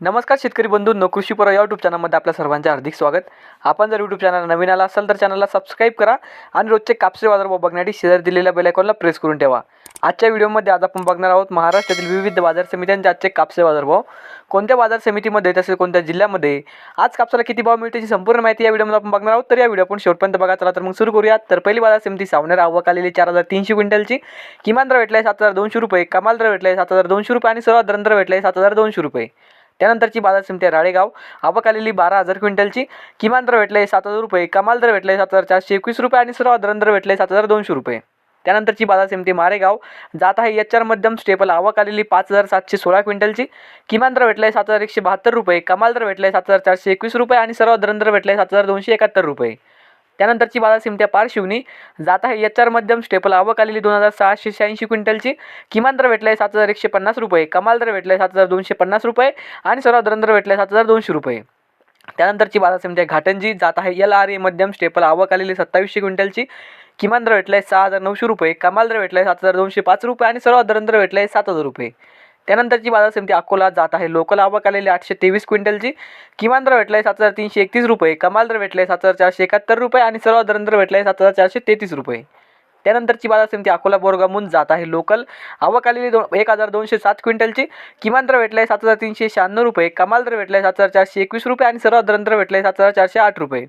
नमस्कार शेतकरी बंधूंनो कृषीपर या यूट्यूब चॅनलमध्ये आपल्या सर्वांचे हार्दिक स्वागत. आपण जर यूट्यूब चॅनल नवीन आला असाल तर चॅनलला सबस्क्राईब करा आणि रोजचे कापसे बाजारभाव बघण्यासाठी शेजारी दिलेल्या बेलायकॉनला प्रेस करून ठेवा. आजच्या व्हिडिओमध्ये आज आपण बघणार आहोत महाराष्ट्रातील विविध बाजार समित्यांचे आजचे कापसे बाजारभाव कोणत्या बाजार समितीमध्ये तसेच कोणत्या जिल्ह्यामध्ये? आज कापसाला किती भाव मिळते याची संपूर्ण माहिती या व्हिडिओमध्ये आपण बघणार आहोत. तर या व्हिडिओ आपण शेवटपर्यंत बघा. चला तर मग सुरू करूयात. तर पहिली बाजार समिती सावनेर आवक आलेली चार हजार तीनशे क्विंटलची. किमान दर भेटला आहे सात हजार दोनशे रुपये कमाल दर भेटला आहे सात हजार दोनशे रुपये आणि सर्वात दर भेटला आहे सात हजार दोनशे रुपये. त्यानंतरची बाजार समिती राळेगाव. आवक आलेली बारा हजार क्विंटलची. किमान दर भेटले सात हजार रुपये. कमाल दर भेटले सात हजार चारशे एकवीस रुपये आणि सर्व दर भेटले सात हजार दोनशे रुपये. त्यानंतरची बाजार समिती मारेगाव. जात आहे एच आर मध्यम स्टेपल. आवक आलेली पाच हजार सातशे सोळा क्विंटलची. किमान दर भेटले सात हजार एकशे बहात्तर रुपये. कमाल दर भेटले सात हजार चारशे एकवीस रुपये आणि सर्व दर भेटले सात हजार दोनशे एकाहत्तर रुपये. त्यानंतरची बाजार सिमत्या पार शिवनी. जात आहे एच आर मध्यम स्टेपल. आवक आलेली दोन हजार सहाशे शहाऐंशी क्विंटलची. किमान दर भेटला आहे सात हजार एकशे पन्नास रुपये. कमाल दर भेटला आहे सात हजार दोनशे पन्नास रुपये. आणि सर्वात दर भेटला आहे सात हजार दोनशे रुपये. त्यानंतरची बाजार समिती घाटंजी. जात आहे एल आर ए मध्यम स्टेपल. आवक आलेली सत्तावीसशे क्विंटलची. किमान दर भेटला आहे सहा हजार नऊशे रुपये. कमाल दर भेटला आहे सात हजार दोनशे पाच रुपये. आणि सर्वात दर भेटला आहे सात हजार रुपये. त्यानंतरची बाजार समिती अकोला जात आहे. लोकल आवक आलेली आठशे तेवीस क्विंटलची किमान दर भेटला आहे सात हजार तीनशे एकतीस रुपये कमाल दर भेटला आहे सात हजार चारशे एकाहत्तर रुपये आणि सर्व दर भेटला आहे सात हजार चारशे तेहतीस रुपये. त्यानंतरची बाजार समिती अकोला बोरगामून जात आहे. लोकल आवक आलेली दोन एक हजार दोनशे सात क्विंटलची किमान दर भेटला आहे सात हजार तीनशे शहाण्णव रुपये कमाल दर भेटला आहे सात हजार चारशे एकवीस रुपये आणि सर्व दर भेटला आहे सात हजार चारशे आठ रुपये.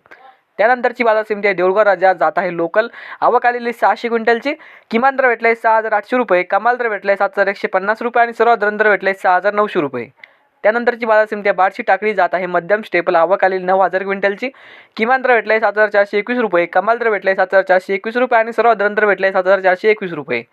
त्यानंतरची बाजार समिती आहे. देऊळगाव राजा जात आहे लोकल. आवक आलेली सहाशे क्विंटलची. किमान दर भेटला आहे सहा हजार आठशे रुपये. कमाल दर भेटला आहे सात हजार एकशे पन्नास रुपये आणि सर्वात दर भेटला आहे सहा हजार नऊशे रुपये. त्यानंतरची बाजार समिती आहे. बारशी टाकळी जात आहे. मध्यम स्टेपल आवक आलेली नऊ हजार क्विंटलची. किमान दर भेटला आहे सात हजार चारशे एकवीस रुपये. कमाल दर भेटला आहे सात हजार चारशे एकवीस रुपये आणि सर्वात दर भेटला आहे सात हजार चारशे एकवीस रुपये.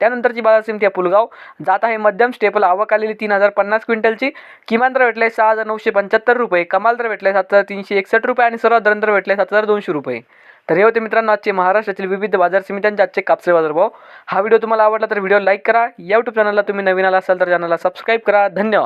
त्यानंतरची बाजार समिती आहे पुलगाव. जात आहे मध्यम स्टेपल आवक आलेली तीन हजार पन्नास क्विंटलची. किमान दर भेटला आहे सहा हजार नऊशे पंच्याहत्तर रुपये. कमाल दर भेटला आहे सात हजार तीनशे एकसष्ट रुपये आणि सर्वात दर भेटले आहे सात हजार दोनशे रुपये. तर हे होते मित्रांनो आजचे महाराष्ट्रातील विविध बाजार समित्यांचे आजचे कापसे बाजारभाव हा व्हिडिओ तुम्हाला आवडला तर व्हिडिओ लाईक करा. या यूट्यूब चॅनलला तुम्ही नवीन आला असाल तर चॅनलला सबस्क्राईब करा. धन्यवाद.